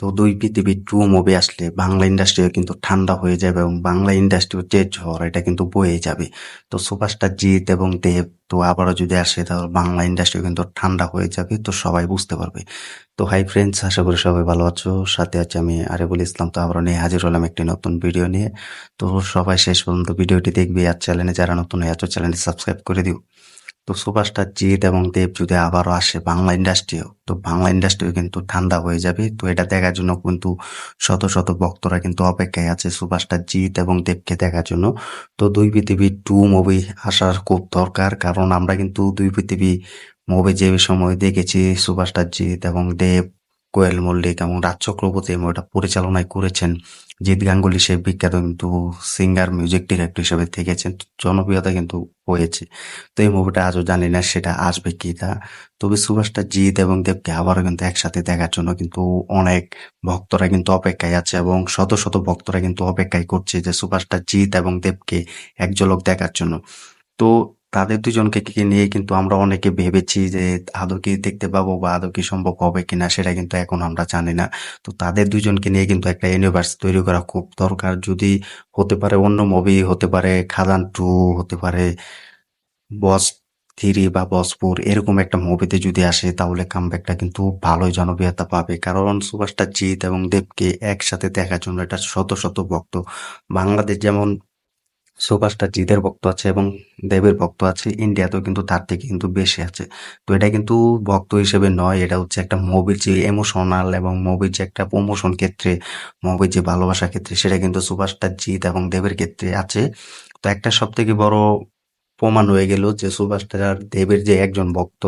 তো দুই পৃথিবী টু মুভি আসলে বাংলা ইন্ডাস্ট্রিও কিন্তু ঠান্ডা হয়ে যাবে এবং বাংলা ইন্ডাস্ট্রির যে ঝড় এটা কিন্তু বয়ে যাবে। তো সুপারস্টার জিৎ এবং দেব তো আবারও যদি আসে তাহলে বাংলা ইন্ডাস্ট্রিও কিন্তু ঠান্ডা হয়ে যাবে, তো সবাই বুঝতে পারবে। তো হাই ফ্রেন্ডস আশা করি সবাই ভালো আছো, সাথে আছে আমি আরেবুল ইসলাম। তো আবারও নিয়ে হাজির হলাম একটি নতুন ভিডিও নিয়ে। তো সবাই শেষ পর্যন্ত ভিডিওটি দেখবে আর চ্যানেলে যারা নতুন হয়ে আছো চ্যানেলটি সাবস্ক্রাইব করে দিও। তো সুপারস্টার জিৎ এবং দেব যদি আবারও আসে বাংলা ইন্ডাস্ট্রিও, তো বাংলা ইন্ডাস্ট্রিও কিন্তু ঠান্ডা হয়ে যাবে। তো এটা দেখার জন্য কিন্তু শত শত ভক্তরা কিন্তু অপেক্ষায় আছে সুপারস্টার জিৎ এবং দেবকে দেখার জন্য। তো দুই পৃথিবী টু মুভি আসার খুব দরকার, কারণ আমরা কিন্তু দুই পৃথিবী মুভি যে সময় দেখেছি সুপারস্টার জিৎ এবং দেব, কোয়েল মল্লিক এবং রাজ চক্রবর্তী মুভিটা পরিচালনায় করেছেন। জিৎ গাঙ্গুলি সে বিখ্যাত কিন্তু সিঙ্গার মিউজিক ডিরেক্টর হিসেবে থেকেছেন, জনপ্রিয়তা কিন্তু হয়েছে। তো এই মুভিটা আজও জানি না সেটা আসবে কি তা। তবে সুভাষটা জিৎ এবং দেবকে আবারও কিন্তু একসাথে দেখার জন্য কিন্তু অনেক ভক্তরা কিন্তু অপেক্ষায় আছে এবং শত শত ভক্তরা কিন্তু অপেক্ষায় করছে যে সুভাষটা জিৎ এবং দেবকে এক ঝলক দেখার জন্য। তো তাদের দুজনকে নিয়ে কিন্তু আমরা অনেকে ভেবেছি যে আদৌ কি দেখতে পাবো বা আদৌ কি সম্ভব হবে কিনা সেটা কিন্তু এখন আমরা জানি না। তো তাদের দুজনকে নিয়ে কিন্তু একটা ইউনিভার্স তৈরি করা খুব দরকার। যদি হতে পারে অন্য মুভি হতে পারে খাদান টু, হতে পারে বস থ্রি বা বসপুর এরকম একটা মুভিতে যদি আসে তাহলে কামব্যাকটা কিন্তু ভালোই জনপ্রিয়তা পাবে। কারণ সুভাষটা জিৎ এবং দেবকে একসাথে দেখার জন্য এটা শত শত ভক্ত। বাংলাদেশ যেমন সুপারস্টার জিদের ভক্ত আছে এবং দেবের ভক্ত আছে। ইন্ডিয়াতেও কিন্তু তার থেকে কিন্তু বেশি আছে। তো এটা কিন্তু ভক্ত হিসেবে নয়, এটা হচ্ছে একটা মুভির যে ইমোশনাল এবং মুভির যে একটা প্রমোশন ক্ষেত্রে মুভির যে ভালোবাসার ক্ষেত্রে, সেটা কিন্তু সুপারস্টার জিৎ এবং দেবের ক্ষেত্রে আছে। তো একটা সব থেকে বড় প্রমাণ হয়ে গেল যে সুপারস্টার দেবের যে একজন ভক্ত,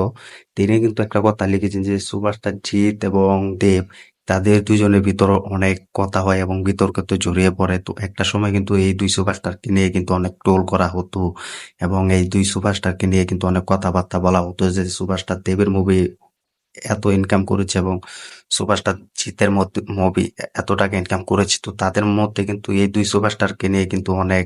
তিনি কিন্তু একটা কথা লিখেছেন যে সুপারস্টার জিৎ এবং দেব, তাদের দুজনের ভিতর অনেক কথা হয় এবং বিতর্ক তো জড়িয়ে পড়ে। তো একটা সময় কিন্তু এই দুই সুপারস্টারকে নিয়ে কিন্তু অনেক টোল করা হতো এবং এই দুই সুপারস্টারকে নিয়ে কিন্তু অনেক কথাবার্তা বলা হতো যে সুপারস্টার দেবের মুভি এত ইনকাম করেছে এবং সুপারস্টার জিতের মধ্যে মুভি এত টাকা ইনকাম করেছে, তো তাদের মধ্যে কিন্তু এই দুই সুপারস্টারকে নিয়ে কিন্তু অনেক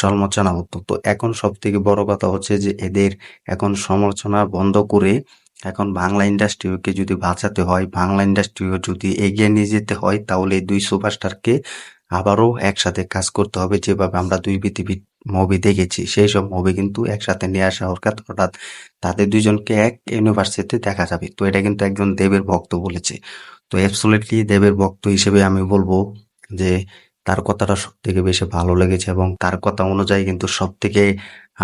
সমালোচনা হতো। তো এখন সব থেকে বড় কথা হচ্ছে যে এদের এখন সমালোচনা বন্ধ করে এখন বাংলা ইন্ডাস্ট্রিকে যদি বাঁচাতে হয়, বাংলা ইন্ডাস্ট্রিও যদি এগিয়ে নিয়ে যেতে হয়, তাহলে এই দুই সুপারস্টারকে আবারও একসাথে কাজ করতে হবে। যেভাবে আমরা দুই পৃথিবী মুভি দেখেছি, সেই সব মুভি কিন্তু একসাথে নিয়ে আসা অর্থাৎ অর্থাৎ তাদের দুইজনকে এক ইউনিভার্সিটিতে দেখা যাবে। তো এটা কিন্তু একজন দেবের ভক্ত বলেছে। তো অ্যাবসোলিটলি দেবের ভক্ত হিসেবে আমি বলব যে, তার কথাটা সব থেকে বেশি ভালো লেগেছে এবং তার কথা অনুযায়ী কিন্তু সব থেকে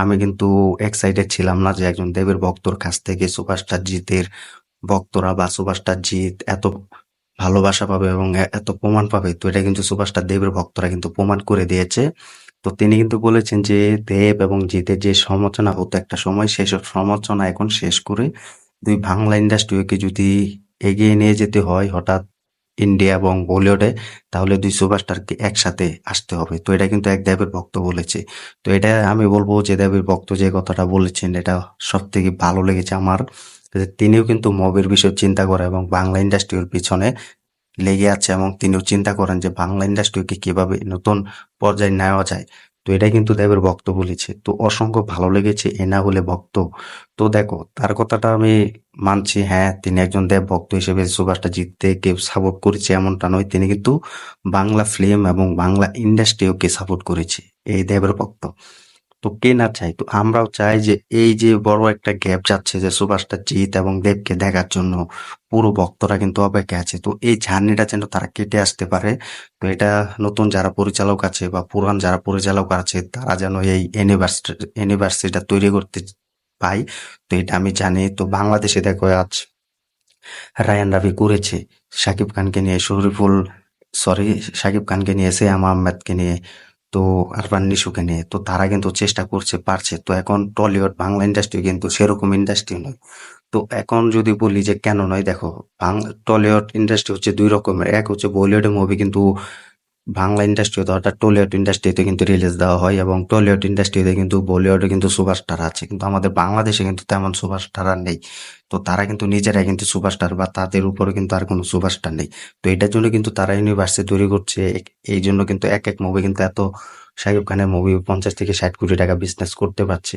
আমি কিন্তু এক্সাইটেড ছিলাম না যে একজন দেবের ভক্তর কাছ থেকে সুপারস্টার জিতের ভক্তরা বা সুপারস্টার জিত এত ভালোবাসা পাবে এবং এত প্রমাণ পাবে। তো এটা কিন্তু সুপারস্টার দেবের ভক্তরা কিন্তু প্রমাণ করে দিয়েছে। তো তিনি কিন্তু বলেছেন যে দেব এবং জিতের যে সমালোচনা হতো একটা সময় সেসব সমালোচনা এখন শেষ করে দুই বাংলা ইন্ডাস্ট্রিকে যদি এগিয়ে নিয়ে যেতে হয় হঠাৎ ইন্ডিয়া এবং বলিউডে, তাহলে দুই সুপারস্টারকে একসাথে আসতে হবে। তো এটা কিন্তু এক দেবের ভক্ত বলেছে। তো এটা আমি বলব যে দেবের ভক্ত যে কথাটা বলেছেন, এটা সব থেকে ভালো লেগেছে আমার। তিনিও কিন্তু মুভির বিষয়ে চিন্তা করে এবং বাংলা ইন্ডাস্ট্রির পিছনে লেগে আছে এবং তিনিও চিন্তা করেন যে বাংলা ইন্ডাস্ট্রিকে কীভাবে নতুন পর্যায়ে নেওয়া যায়। তো এটাই কিন্তু দেবের ভক্ত বলেছে। তো অসংখ্য ভালো লেগেছে এ না হলে ভক্ত। তো দেখো, তার কথাটা আমি মানছি হ্যাঁ তিনি একজন দেব ভক্ত হিসেবে সুভাষটা জিততে কেউ সাপোর্ট করেছে এমনটা নয়, তিনি কিন্তু বাংলা ফিল্ম এবং বাংলা ইন্ডাস্ট্রিওকে সাপোর্ট করেছে। এই দেবের ভক্ত। তো কে না চাই তো আমরাও চাই যে এই যে বড় একটা গ্যাপ যাচ্ছে যে সুভাষটা জিত এবং দেবকে দেখার জন্য পুরো ভক্তরা কিন্তু অপেক্ষা আছে। তো এই জার্নিটা যেন তারা কেটে আসতে পারে, তো এটা নতুন যারা পরিচালক আছে বা পুরান যারা পরিচালক আছে, তারা যেন এই ইউনিভার্সিটি ইউনিভার্সিটিটা তৈরি করতে পাই তো এটা আমি জানি। তো বাংলাদেশে দেখো আজ রায়ান রাভি করেছে শাকিব খানকে নিয়ে শরীফুল সরি শাকিব খানকে নিয়ে শ্যাম আহমেদকে নিয়ে। তো আরবান নিশুকে নিয়ে তো তারা কিন্তু চেষ্টা করছে, পারছে। তো এখন টলিউড বাংলা ইন্ডাস্ট্রি কিন্তু সেরকম ইন্ডাস্ট্রি নয়। তো এখন যদি বলি যে কেন নয়, দেখো টলিউড ইন্ডাস্ট্রি হচ্ছে দুই রকমের। এক হচ্ছে বলিউডের মুভি কিন্তু বাংলা ইন্ডাস্ট্রিতে অর্থাৎ টলিউড ইন্ডাস্ট্রিতে কিন্তু রিলিজ দেওয়া হয় এবং টলিউড ইন্ডাস্ট্রিতে কিন্তু বলিউডে কিন্তু সুপারস্টার আছে। কিন্তু আমাদের বাংলাদেশে কিন্তু তেমন সুপারস্টার আর নেই। তো তারা কিন্তু নিজেরাই কিন্তু সুপারস্টার বা তাদের উপরে কিন্তু আর কোনো সুপারস্টার নেই। তো এটার জন্য কিন্তু তারা ইউনিভার্সিটি তৈরি করছে। এই জন্য কিন্তু এক এক মুভি কিন্তু এত শাকিব খানের মুভি পঞ্চাশ থেকে ষাট কোটি টাকা বিজনেস করতে পারছে।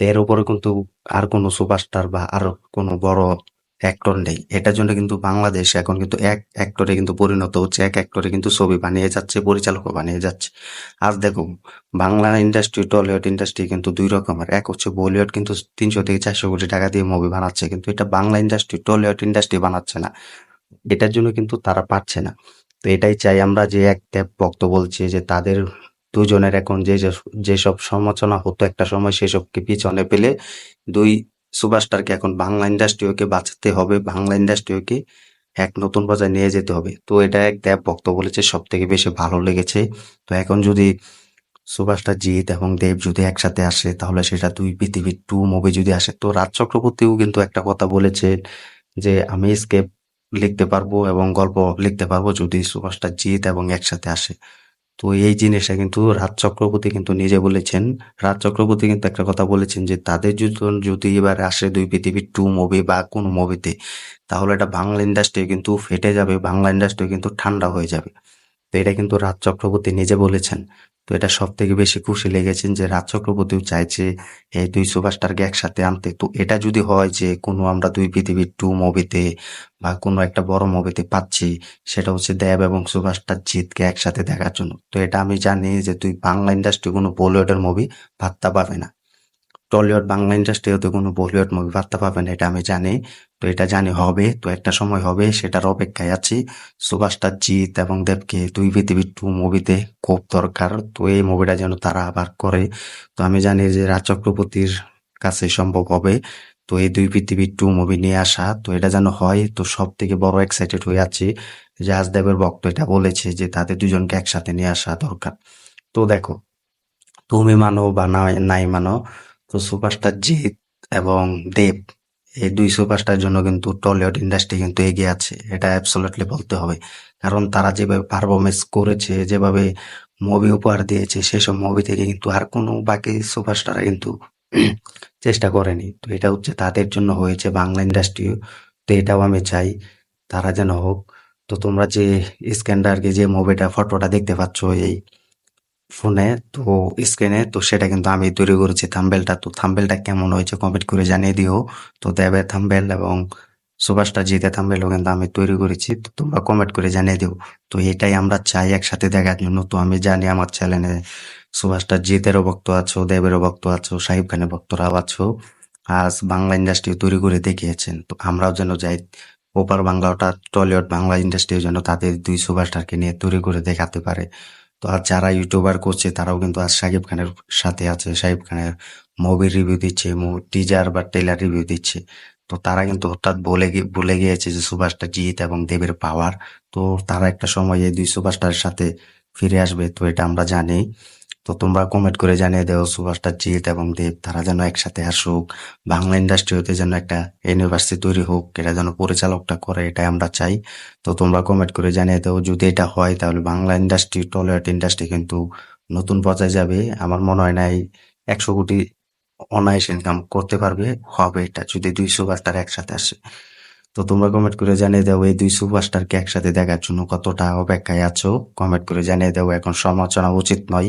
তো এর উপরে কিন্তু আর কোনো সুপারস্টার বা আর কোনো বড় অ্যাক্টর নেই এটার জন্য কিন্তু বাংলাদেশ এখন কিন্তু এক অ্যাক্টরে কিন্তু পরিণত হচ্ছে, এক অ্যাক্টরে কিন্তু ছবি বানিয়ে যাচ্ছে, পরিচালকও বানিয়ে যাচ্ছে। আর দেখো, বাংলা ইন্ডাস্ট্রি টলিউড ইন্ডাস্ট্রি কিন্তু দুই রকমের। এক হচ্ছে বলিউড কিন্তু তিনশো থেকে চারশো কোটি টাকা দিয়ে মুভি বানাচ্ছে, কিন্তু এটা বাংলা ইন্ডাস্ট্রি টলিউড ইন্ডাস্ট্রি বানাচ্ছে না। এটার জন্য কিন্তু তারা পারছে না। তো এটাই চাই আমরা যে এক ট্যাপ ভক্ত বলছি যে তাদের দুজনের এখন যে- যেসব সমালোচনা হতো একটা সময় সেসবকে পিছনে পেলে দুই সুপারস্টারকে এখন বাংলা ইন্ডাস্ট্রিকে বাঁচাতে হবে, বাংলা ইন্ডাস্ট্রিকে এক নতুন পর্যায়ে নিয়ে যেতে হবে। তো এটা এক দেব ভক্ত বলেছে সব থেকে বেশি ভালো লেগেছে। তো এখন যদি সুভাষটা জিৎ এবং দেব যদি একসাথে আসে, তাহলে সেটা দুই পৃথিবীর টু মুভি যদি আসে। তো রাজ চক্রবর্তীও কিন্তু একটা কথা বলেছে যে, আমি স্কেপ লিখতে পারব এবং গল্প লিখতে পারব যদি সুভাষটা জিৎ এবং একসাথে আসে। তো এই জিনিসটা কিন্তু রাজ চক্রবর্তী কিন্তু নিজে বলেছেন। রাজ চক্রবর্তী কিন্তু একটা কথা বলেছেন যে, তাদের যদি এবার আসে দুই পৃথিবীর টু মুভি বা কোন মুভিতে তাহলে এটা বাংলা ইন্ডাস্ট্রি কিন্তু ফেটে যাবে, বাংলা ইন্ডাস্ট্রি কিন্তু ঠান্ডা হয়ে যাবে। তো এটা কিন্তু রাজ চক্রবর্তী নিজে বলেছেন। তো এটা সব থেকে বেশি খুশি লেগেছেন যে রাজ চক্রবর্তীও চাইছে এই দুই সুপারস্টারকে একসাথে আনতে। তো এটা যদি হয় যে কোনো আমরা দুই পৃথিবীর টু মুভিতে বা কোনো একটা বড় মুভিতে পাচ্ছি, সেটা হচ্ছে দেব এবং সুপারস্টার জিতকে একসাথে দেখার জন্য। তো এটা আমি জানি যে তুই বাংলা ইন্ডাস্ট্রি কোনো বলিউডের মুভি পাত্তা পাবে না। টলিউড বাংলা ইন্ডাস্ট্রিতে কোনো বলিউড মুভি পাত্তা পাবে না, এটা আমি জানি। তো এটা জানি হবে, তো একটা সময় হবে, সেটার অপেক্ষায় আছি। সুপারস্টার জিৎ এবং দেবকে দুই পৃথিবীর টু মুভিতে খুব দরকার, তো এই মুভিটা যেন তারা আবার করে। তো আমি জানি যে রাজ চক্রবর্তীর কাছে সম্ভব হবে, তো এই দুই পৃথিবীর টু মুভি নিয়ে আসা, তো এটা যেন হয়। তো সব থেকে বড় এক্সাইটেড হয়ে আছি যে আজদেবের ভক্ত এটা বলেছে যে তাদের দুজনকে একসাথে নিয়ে আসা দরকার। তো দেখো, তুমি মানো বা নাই মানো তো সুপারস্টার জিৎ এবং দেব, এই দুই সুপারস্টার জন্য কিন্তু টলিউড ইন্ডাস্ট্রি কিন্তু এগিয়ে আছে। এটা অ্যাবসোলিউটলি বলতে হবে। কারণ তারা যেভাবে পারফরমেন্স করেছে, যেভাবে মুভি উপহার দিয়েছে, সেসব মুভি থেকে কিন্তু আর কোনো বাকি সুপারস্টার কিন্তু চেষ্টা করেনি। তো এটা হচ্ছে তাদের জন্য হয়েছে বাংলা ইন্ডাস্ট্রি তো এটাও আমি চাই তারা যেন হোক। তো তোমরা যে স্ক্যান্ডারকে যে মুভিটা ফটোটা দেখতে পাচ্ছ এই ফোনে তো স্ক্রিনে তো সেটা কিন্তু আমি তৈরি করেছি থাম্বেলটা। তো থাম্বেলটা কেমন হয়েছে কমেন্ট করে জানিয়ে দিও। তো দেবের থাম্বেল এবং সুভাষটা জিতে থাম্বেলও কিন্তু আমি তৈরি করেছি। তো তোমরা কমেন্ট করে জানিয়ে দিও। তো এটাই আমরা চাই একসাথে দেখার জন্য। তো আমি জানি আমার চ্যানেলে সুভাষটা জিতেরও ভক্ত আছো, দেবেরও ভক্ত আছো, সাহিব খানের ভক্তরাও আছো। আজ বাংলা ইন্ডাস্ট্রি তৈরি করে দেখিয়েছেন। তো আমরাও যেন যাই ওপার বাংলাটা, টলিউড বাংলা ইন্ডাস্ট্রির জন্য তাদের দুই সুভাষটাকে নিয়ে তৈরি করে দেখাতে পারে। তো আর যারা ইউটিউবার করছে, তারাও কিন্তু আজ সাকিব খানের সাথে আছে। সাকিব খানের মুভি রিভিউ দিচ্ছে টিজার বা টেলার রিভিউ দিচ্ছে। তো তারা কিন্তু হঠাৎ বলে বলে গিয়েছে যে সুভাষটা জিৎ এবং দেবের পাওয়ার তো তারা একটা সময় এই দুই সুভাষটার সাথে ফিরে আসবে, তো এটা আমরা জানি। তো তোমরা কমেন্ট করে জানিয়ে দাও সুভাষটা জিৎ এবং দেব, তারা যেন একসাথে আসুক বাংলা ইন্ডাস্ট্রি হতে যেন একটা ইউনিভার্সিটি তৈরি হোক এটা যেন পরিচালকটা করে, এটাই আমরা চাই। তো তোমরা কমেন্ট করে জানিয়ে দাও, যদি এটা হয় তাহলে বাংলা ইন্ডাস্ট্রি টলিউড ইন্ডাস্ট্রি কিন্তু নতুন পর্যায়ে যাবে। আমার মনে হয় না একশো কোটি অনায়াস ইনকাম করতে পারবে, হবে এটা, যদি দুই সুপারস্টার একসাথে আসে। তো তোমরা কমেন্ট করে জানিয়ে দাও, এই দুই সুপারস্টারকে একসাথে দেখার জন্য কতটা অপেক্ষায় আছো? কমেন্ট করে জানিয়ে দাও, এখন সমালোচনা উচিত নয়।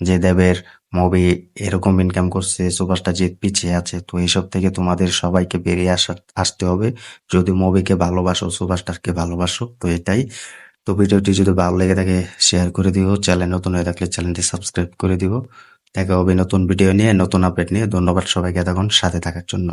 যে দেবের মুভি এরকম ইনকাম করছে সুপারস্টার জিত পিছিয়ে আছে, তো এইসব থেকে তোমাদের সবাইকে বেরিয়ে আসা, আসতে হবে। যদি মুভিকে ভালোবাসো সুপারস্টারকে ভালোবাসো, তো এটাই। তো ভিডিওটি যদি ভালো লেগে থাকে শেয়ার করে দিও। চ্যানেল নতুন হয়ে থাকলে চ্যানেলটি সাবস্ক্রাইব করে দিও। দেখা হবে নতুন ভিডিও নিয়ে, নতুন আপডেট নিয়ে। ধন্যবাদ সবাইকে এতক্ষণ সাথে থাকার জন্য।